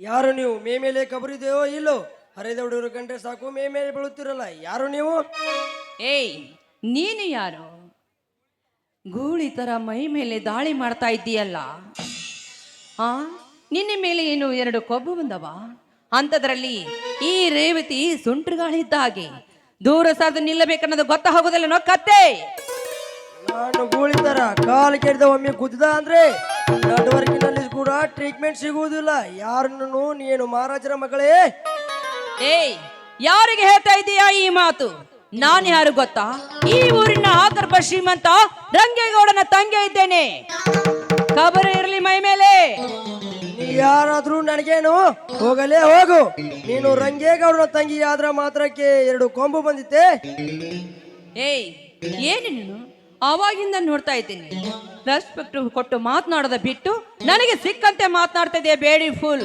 ಯಾರು ನೀವು? ಮೇ ಮೇಲೆ ಕಬರಿದೆಯೋ ಇಲ್ಲೋ? ಹರಿದ ಹುಡುಗರು ಕಂಡ್ರೆ ಸಾಕು ಮೇ ಮೇಲೆ ಬೀಳುತ್ತಿರಲ್ಲ. ಯಾರು ನೀವು? ಏಯ್ ನೀನು ಯಾರು? ಗೂಳಿ ತರ ಮೈ ಮೇಲೆ ದಾಳಿ ಮಾಡ್ತಾ ಇದ್ದೀಯಲ್ಲ. ಆ ನಿನ್ನ ಮೇಲೆ ಏನು ಎರಡು ಕೊಬ್ಬು ಬಂದವ? ಅಂಥದ್ರಲ್ಲಿ ಈ ರೇವತಿ ಸುಂಟ್ರಗಾಳಿ ಇದ್ದ ಹಾಗೆ ದೂರ ಸಾರ್ದು ನಿಲ್ಲಬೇಕನ್ನೋದು ಗೊತ್ತಾಗೋದಿಲ್ಲ ನೋ ಕತ್ತೆ? ನಾನು ಗೂಳಿತರ ಕಾಲು ಕೆಡ್ದ ಒಮ್ಮೆ ಕುದ್ದ ಅಂದ್ರೆ ನಡವರ್ಕಿನಲ್ಲಿ ಕೂಡ ಟ್ರೀಟ್ಮೆಂಟ್ ಸಿಗುವುದಿಲ್ಲ. ಯಾರನ್ನು ನೀನು ಮಹಾರಾಜರ ಮಗಳೇ? ಏಯ್ ಯಾರಿಗೆ ಹೇಳ್ತಾ ಇದೀಯಾ ಈ ಮಾತು? ನಾನು ಯಾರು ಗೊತ್ತಾ? ಈ ಊರಿನ ಆಗರ್ಭ ಶ್ರೀಮಂತ ರಂಗೇಗೌಡನ ತಂಗೆ ಇದ್ದೇನೆ. ಕಬರ ಇರಲಿ ಮೈ ಮೇಲೆ. ನೀ ಯಾರಾದ್ರೂ ನನಗೇನು? ಹೋಗಲೇ ಹೋಗು. ನೀನು ರಂಗೇಗೌಡನ ತಂಗಿ ಆದ್ರ ಮಾತ್ರಕ್ಕೆ ಎರಡು ಕೊಂಬು ಬಂದಿತ್ತೆ. ಏಯ್ ಏನು ನೀನು? ಅವಾಗಿಂದ ನೋಡ್ತಾ ಇದ್ದೀನಿ. ರೆಸ್ಪೆಕ್ಟ್ ಕೊಟ್ಟು ಮಾತನಾಡೋದ ಬಿಟ್ಟು ನನಗೆ ಸಿಕ್ಕಂತೆ ಮಾತನಾಡ್ತಾ ಇದೆಯಾ ಬೇಡಿ ಫುಲ್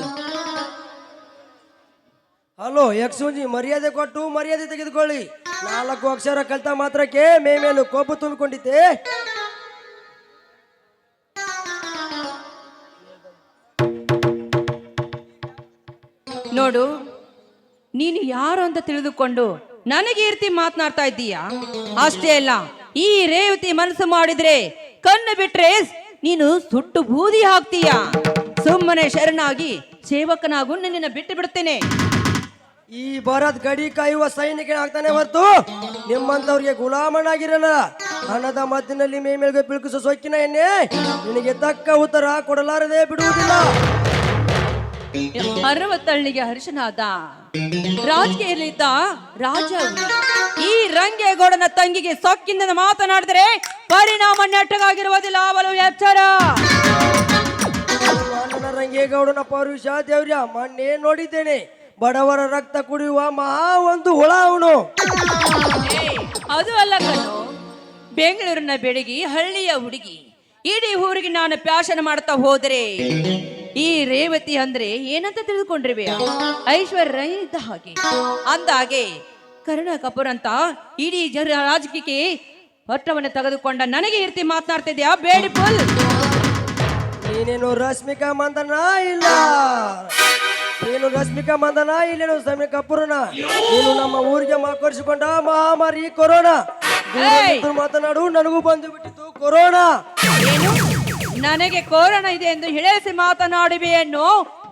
ಹಲೋ ಎಕ್ಸೂಜಿ ಮರ್ಯಾದೆ ಕೊಟ್ಟು ಮರ್ಯಾದೆ ತೆಗೆದುಕೊಳ್ಳಿ. ನಾಲ್ಕು ಅಕ್ಷರ ಕಲ್ತ ಮಾತ್ರಕ್ಕೆ ಮೇ ಮೇಲು ಕೋಪ ತುಂಬಿಕೊಂಡಿದ್ದೆ. ನೋಡು ನೀನು ಯಾರು ಅಂತ ತಿಳಿದುಕೊಂಡು ನನಗೆ ಈ ರೀತಿ ಮಾತನಾಡ್ತಾ ಇದ್ದೀಯಾ? ಅಷ್ಟೇ ಅಲ್ಲ ಈ ರೇವತಿ ಮನಸ್ಸು ಮಾಡಿದ್ರೆ ಕಣ್ಣು ಬಿಟ್ರೆ ನೀನು ಸುಟ್ಟು ಬೂದಿ ಹಾಕ್ತೀಯ. ಸುಮ್ಮನೆ ಶರಣಾಗಿ ಸೇವಕನಾಗು ನಿನ್ನ ಬಿಟ್ಟು ಬಿಡ್ತೇನೆ ಈ ಭಾರತ್ ಗಡಿ ಕಾಯುವ ಸೈನಿಕನಾಗ್ತಾನೆ ಹೊರತು. ನಿಮ್ಮಂತವ್ರಿಗೆ ಗುಲಾಮನಾಗಿರಲ್ಲ. ಹಣದ ಮದ್ದಿನಲ್ಲಿ ಮೇ ಮೇಲ್ಗೆ ಸೊಕ್ಕಿನ ಎಣ್ಣೆ. ನಿನಗೆ ತಕ್ಕ ಉತ್ತರ ಕೊಡಲಾರದೆ ಬಿಡುವುದಿಲ್ಲ. ಅರವತ್ತಳ್ಳಿಗೆ ಹರ್ಷನಾದ ರಾಜಕೀಯದಲ್ಲಿದ್ದ ರಾಜ. ಈ ರಂಗೇಗೌಡನ ತಂಗಿಗೆ ಸೊಕ್ಕಿಂದ ಮಾತನಾಡಿದರೆ ಪರಿಣಾಮ ನೆಟ್ಟಗಾಗಿರುವುದಿಲ್ಲ. ಅವಲು ಎಚ್ಚರ. ರಂಗೇಗೌಡನ ಪೌರುಷ ದೇವ್ರ ಮೊನ್ನೆ ನೋಡಿದ್ದೇನೆ. ಬಡವರ ರಕ್ತ ಕುಡಿಯುವ ಮಹಾ ಒಂದು ಹುಳ ಅವನು. ಅದು ಅಲ್ಲ ಕಣ್ಣು. ಬೆಂಗಳೂರಿನ ಬೆಳಗಿ ಹಳ್ಳಿಯ ಹುಡುಗಿ. ಇಡೀ ಊರಿಗೆ ನಾನು ಪ್ಯಾಶನ್ ಮಾಡ್ತಾ ಹೋದರೆ ಈ ರೇವತಿ ಅಂದ್ರೆ ಏನಂತ ತಿಳಿದುಕೊಂಡಿರುವೆ? ಐಶ್ವರ್ಯ ಇದ್ದ ಹಾಗೆ. ಅಂದ ಹಾಗೆ ಕರುಣ ಕಪೂರ್ ಅಂತ ಇಡೀ ಜನ ರಾಜಕೀಯಕ್ಕೆ ಪಟ್ಟವನ್ನು ತೆಗೆದುಕೊಂಡ ನನಗೆ ಇರ್ತಿ ರೀತಿ ಮಾತನಾಡ್ತಿದ್ಯಾ ಬೇಡಿ ಫುಲ್? ನೀನೇನು ರಶ್ಮಿಕಾ ಮಂದನ ಇಲ್ಲ? ನೀನು ರಶ್ಮಿಕಾ ಮಂದನ ಇಲ್ಲೇನು ಸಮಯ ಕಪೂರ್ನ? ನೀನು ನಮ್ಮ ಊರಿಗೆ ಮಾರ್ಕರಿಸಿಕೊಂಡ ಮಹಾಮಾರಿ ಕೊರೋನಾ? ಮಾತನಾಡು ನನಗೂ ಬಂದು ಬಿಟ್ಟಿತ್ತು ಕೊರೋನಾ? ನನಗೆ ಕೋರಣ ಇದೆ ಎಂದು ಹೇಳಿಸಿ ಮಾತನಾಡುವೆಯನ್ನು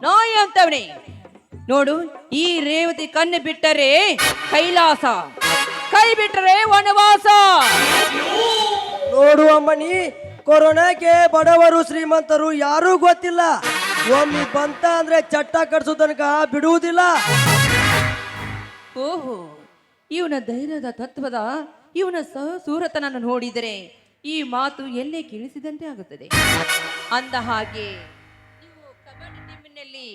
ನಾಯಿ ಅಂತವನೇ. ನೋಡು ಈ ರೇವತಿ ಕಣ್ಣು ಬಿಟ್ಟರೆ ಕೈಲಾಸ ಕೈ ಬಿಟ್ಟರೆ ವನವಾಸ. ನೋಡು ಅಮ್ಮನಿ ಕೊರೋನಾಕ್ಕೆ ಬಡವರು ಶ್ರೀಮಂತರು ಯಾರೂ ಗೊತ್ತಿಲ್ಲ. ಒಮ್ಮೆ ಬಂತ ಅಂದ್ರೆ ಚಟ್ಟ ಕಟ್ಸೋ ತನಕ ಬಿಡುವುದಿಲ್ಲ. ಓಹೋ ಇವನ ಧೈರ್ಯದ ತತ್ವದ ಇವನ ಸೂರತನನ್ನು ನೋಡಿದರೆ ಈ ಮಾತು ಎಲ್ಲೇ ಕೇಳಿಸಿದಂತೆ ಆಗುತ್ತದೆ. ಅಂದ ಹಾಗೆ ನೀವು ಕಬಡ್ಡಿ ಟೀಮಿನಲ್ಲಿ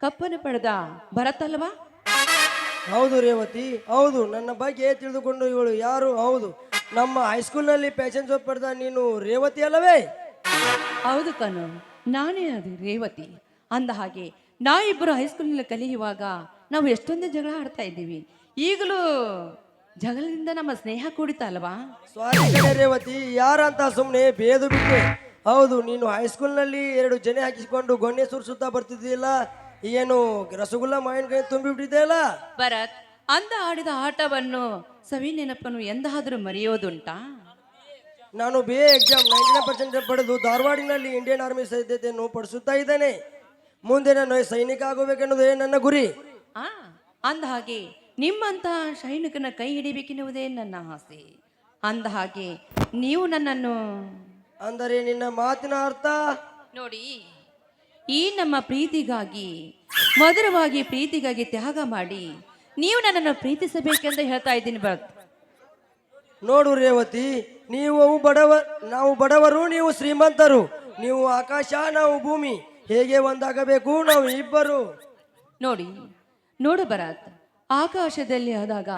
ಕಪ್ಪನ್ನು ಪಡೆದ ಭರತಲ್ವಾ? ಹೌದು ರೇವತಿ ಹೌದು. ನನ್ನ ಬಗ್ಗೆ ತಿಳಿದುಕೊಂಡು ಇವಳು ಯಾರು? ಹೌದು. ನಮ್ಮ ಹೈಸ್ಕೂಲ್ನಲ್ಲಿ ಪ್ಯಾಶನ್ ಶೋ ಪಡೆದ ನೀನು ರೇವತಿ ಅಲ್ಲವೇ? ಹೌದು ಕಣು ನಾನೇ ಅದು ರೇವತಿ. ಅಂದ ಹಾಗೆ ನಾವಿಬ್ಬರು ಹೈಸ್ಕೂಲ್ನಲ್ಲಿ ಕಲಿಯುವಾಗ ನಾವು ಎಷ್ಟೊಂದು ಜಗಳ ಆಡ್ತಾ ಇದ್ದೀವಿ. ಈಗಲೂ ಜಗಳದಿಂದ ನಮ್ಮ ಸ್ನೇಹ ಕೂಡಿತ ಅಲ್ವಾ? ಸ್ವಾರಿ ಕಡೆ ರೇವತಿ ಯಾರಂತ ಸುಮ್ಮನೆ ಬೇದು ಬಿಟ್ಟೆ ಹೌದು ನೀನು ಹೈಸ್ಕೂಲ್ನಲ್ಲಿ ಎರಡು ಜನೆ ಹಾಕಿಸಿಕೊಂಡು ಗೊನ್ನೆ ಸುರಿಸುತ್ತಾ ಬರ್ತಿದ್ದಿಲ್ಲ ಏನು ರಸಗುಲ್ಲ ಮಾವಿನಕಾಯಿ ತುಂಬಿ ಬಿಟ್ಟಿದೆಯಲ್ಲ ಭರತ್ ಅಂದ ಆಡಿದ ಆಟವನ್ನು ಸವಿ ನೆನಪನ್ನು ಎಂದಾದರೂ ಮರೆಯೋದುಂಟಾ? ನಾನು B A exam ninety percent ಪಡೆದು ಧಾರವಾಡಿನಲ್ಲಿ ಇಂಡಿಯನ್ ಆರ್ಮಿ ಸಿದ್ಧತೆಯನ್ನು ಪಡಿಸುತ್ತಾ ಇದ್ದೇನೆ. ಮುಂದೆ ನಾನು ಸೈನಿಕ ಆಗಬೇಕೆನ್ನುವುದೇ ನನ್ನ ಗುರಿ. ಆ ಅಂದ ಹಾಗೆ. ನಿಮ್ಮಂತ ಸೈನಿಕನ ಕೈ ಹಿಡಿಬೇಕೆನ್ನುವುದೇ ನನ್ನ ಆಸೆ. ಅಂದ ಹಾಗೆ ನೀವು ನನ್ನನ್ನು ಅಂದರೆ ನಿನ್ನ ಮಾತಿನ ಅರ್ಥ? ನೋಡಿ ಈ ನಮ್ಮ ಪ್ರೀತಿಗಾಗಿ ಮಧುರವಾಗಿ ಪ್ರೀತಿಗಾಗಿ ತ್ಯಾಗ ಮಾಡಿ ನೀವು ನನ್ನನ್ನು ಪ್ರೀತಿಸಬೇಕೆಂದು ಹೇಳ್ತಾ ಇದ್ದೀನಿ ಭರತ್ ನೋಡು ರೇವತಿ ನೀವು ಬಡವ ನಾವು ಬಡವರು ನೀವು ಶ್ರೀಮಂತರು. ನೀವು ಆಕಾಶ ನಾವು ಭೂಮಿ. ಹೇಗೆ ಒಂದಾಗಬೇಕು? ನಾವು ಇಬ್ಬರು. ನೋಡಿ ನೋಡು ಭರತ್ ಆಕಾಶದಲ್ಲಿ ಆದಾಗ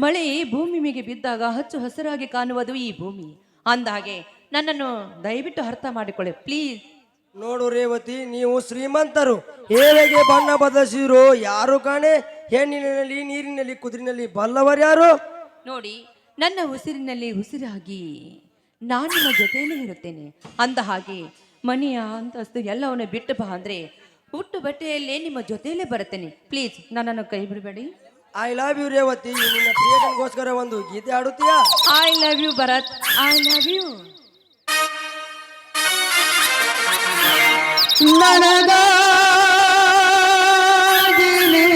ಮಳೆ ಭೂಮಿ ಮೇಲೆ ಬಿದ್ದಾಗ ಹಚ್ಚು ಹಸಿರಾಗಿ ಕಾಣುವುದು ಈ ಭೂಮಿ. ಅಂದಾಗೆ ನನ್ನನ್ನು ದಯವಿಟ್ಟು ಅರ್ಥ ಮಾಡಿಕೊಳ್ಳಿ ಪ್ಲೀಸ್. ನೋಡು ರೇವತಿ ನೀವು ಶ್ರೀಮಂತರು. ಹೇಗೆ ಬಣ್ಣ ಬದಲಿಸಿರೋ ಯಾರು ಕಾಣೆ? ಹೆಣ್ಣಿನಲ್ಲಿ ನೀರಿನಲ್ಲಿ ಕುದುರಿನಲ್ಲಿ ಬಲ್ಲವರ್ಯಾರು ನೋಡಿ ನನ್ನ ಉಸಿರಿನಲ್ಲಿ ಉಸಿರಾಗಿ ನಾನು ನಿಮ್ಮ ಜೊತೆಯಲ್ಲೇ ಇರುತ್ತೇನೆ. ಅಂದ ಹಾಗೆ ಮನೆಯ ಅಂತಸ್ತು ಎಲ್ಲವನ್ನು ಬಿಟ್ಟು ಬಾ ಅಂದ್ರೆ ಹುಟ್ಟು ಬಟ್ಟೆಯಲ್ಲೇ ನಿಮ್ಮ ಜೊತೆಯಲ್ಲೇ ಬರುತ್ತೇನೆ. ಪ್ಲೀಸ್ ನನ್ನನ್ನು ಕೈ ಬಿಡಬೇಡಿ. ಐ ಲವ್ ಯು ರೇವತಿ ನಿನ್ನ ಪ್ರಿಯತನಗೋಸ್ಕರ ಒಂದು ಗೀತೆ ಆಡುತ್ತೀಯಾ? I love you Bharat I love you ನನಗಾಗಿಲಿ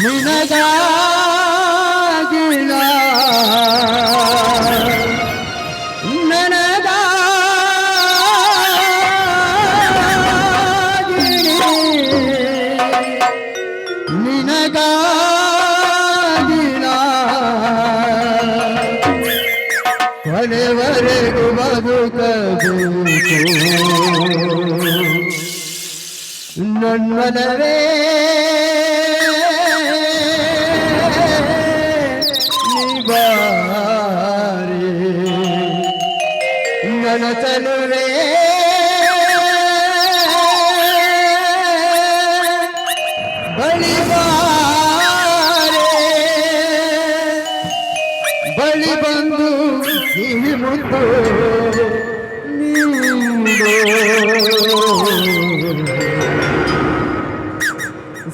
ನಿನಗಾ ನನ್ಮನವೇ ನಿಬಾ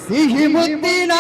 ಸಿಹಿ ಮುದ್ದಿನ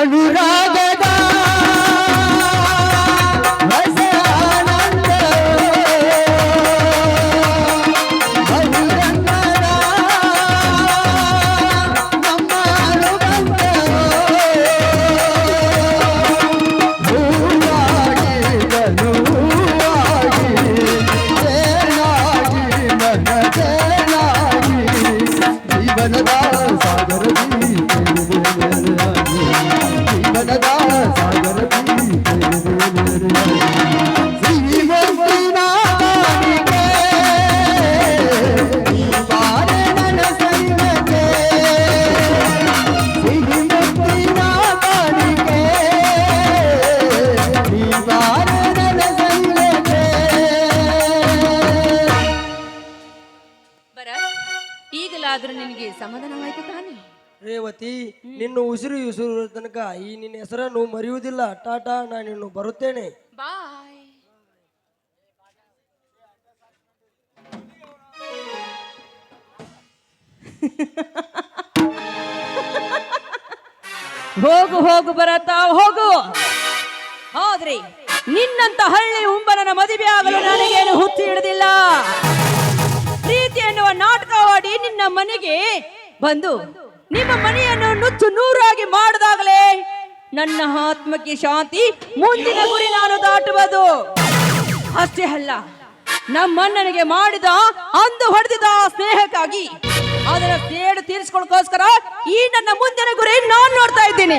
I'm not. ರೇವತಿ ನಿನ್ನ ಉಸಿರು ಉಸಿರು ತನಕ ಈ ನಿನ್ನ ಹೆಸರನ್ನು ಮರೆಯುವುದಿಲ್ಲ. ಟಾಟಾ ನಾನು ಇನ್ನು ಬರುತ್ತೇನೆ. ಬಾಯ್. ಹೋಗು ಹೋಗು ಬರತ್ತ ಹೋಗು. ಹೌದ್ರಿ ನಿನ್ನಂತ ಹಳ್ಳಿ ಉಂಬನನ ಮದುವೆ ಆಗಲು ನನಗೇನು ಹುಚ್ಚು ಹಿಡಿದಿಲ್ಲ. ಪ್ರೀತಿ ಎನ್ನುವ ನಾಟಕವಾಡಿ ನಿನ್ನ ಮನೆಗೆ ಬಂದು ನಿಮ್ಮ ಮನೆಯನ್ನು ನುಚ್ಚು ನೂರಾಗಿ ಮಾಡಿದಾಗಲೇ ನನ್ನ ಆತ್ಮಕ್ಕೆ ಶಾಂತಿ ಮುಂದಿನ ಗುರಿ ನಾನು ದಾಟುವುದು. ಅಷ್ಟೇ ಅಲ್ಲ, ನಮ್ಮಣ್ಣನಿಗೆ ಮಾಡಿದ ಅಂದು ಹೊಡೆದಿದ ಸ್ನೇಹಕ್ಕಾಗಿ ಅದರ ಸೇಡು ತೀರಿಸ್ಕೊಳ್ಳೋಕೋಸ್ಕರ ಈ ನನ್ನ ಮುಂದಿನ ಗುರಿ ನಾನು ನೋಡ್ತಾ ಇದ್ದೀನಿ.